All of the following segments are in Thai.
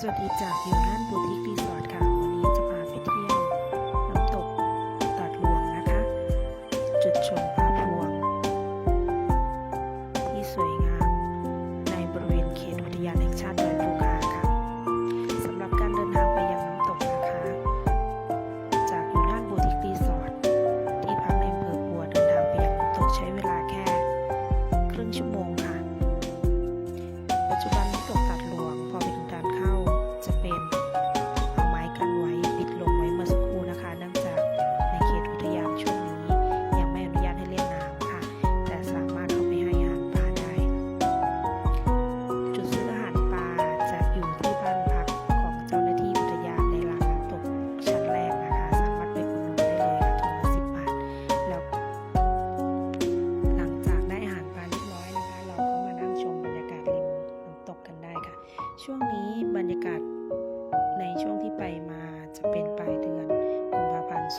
สวัสดีจากยูนันบูติกรีสอร์ทค่ะ ช่วงนี้บรรยากาศในช่วงที่ไปมาจะเป็นปลายเดือนกุมภาพันธ์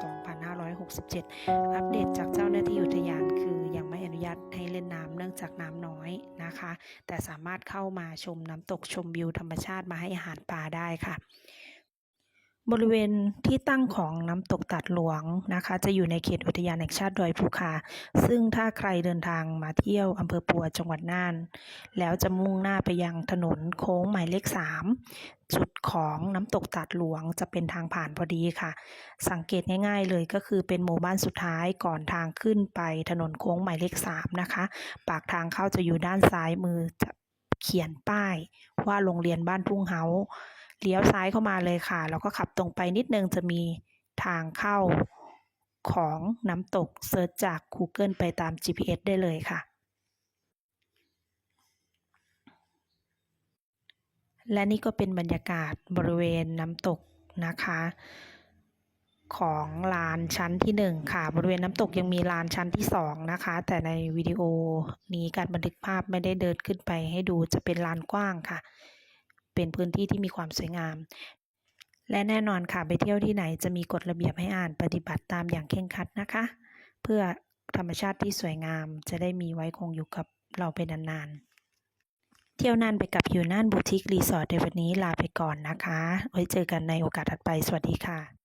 2567 อัปเดตจากเจ้าหน้าที่อุทยานคือยังไม่อนุญาตให้เล่นน้ำเนื่องจากน้ำน้อยนะคะ แต่สามารถเข้ามาชมน้ำตกชมวิวธรรมชาติมาให้อาหารปลาได้ค่ะ บริเวณที่ตั้งของน้ำตกตัดหลวงนะคะ จะอยู่ในเขตอุทยานแห่งชาติดอยภูคา ซึ่งถ้าใครเดินทางมาเที่ยวอำเภอปัวจังหวัดน่าน แล้วจะมุ่งหน้าไปยังถนนโค้งหมายเลข 3 จุดของน้ำตกตัดหลวงจะเป็นทางผ่านพอดีค่ะ สังเกตง่ายๆเลยก็คือเป็นหมู่บ้านสุดท้ายก่อนทางขึ้นไปถนนโค้งหมายเลข 3 นะคะ ปากทางเข้าจะอยู่ด้านซ้ายมือจะเขียนป้ายว่าโรงเรียนบ้านทุ่งเฮา เลี้ยวซ้ายเข้ามาเลยค่ะ แล้วก็ขับตรงไปนิดนึงจะมีทางเข้าของน้ำตกเซิร์ชจาก Google ไปตาม GPS ได้เลยค่ะ และนี่ก็เป็นบรรยากาศบริเวณน้ำตกนะคะ ของลานชั้นที่หนึ่งค่ะ บริเวณน้ำตกยังมีลานชั้นที่สองนะคะ แต่ในวิดีโอนี้การบันทึกภาพไม่ได้เดินขึ้นไปให้ดูจะเป็นลานกว้างค่ะ เป็นพื้นที่ที่มีความสวยงาม และแน่นอนค่ะไปเที่ยวที่ไหนจะมีกฎระเบียบให้อ่านปฏิบัติตามอย่างเคร่งครัดนะคะ เพื่อธรรมชาติที่สวยงามจะได้มีไว้คงอยู่กับเราไปนานๆเที่ยวน่านไปกับอยู่น่านบูติกรีสอร์ทในวันนี้ลาไปก่อนนะคะ ไว้เจอกันในโอกาสถัดไป สวัสดีค่ะ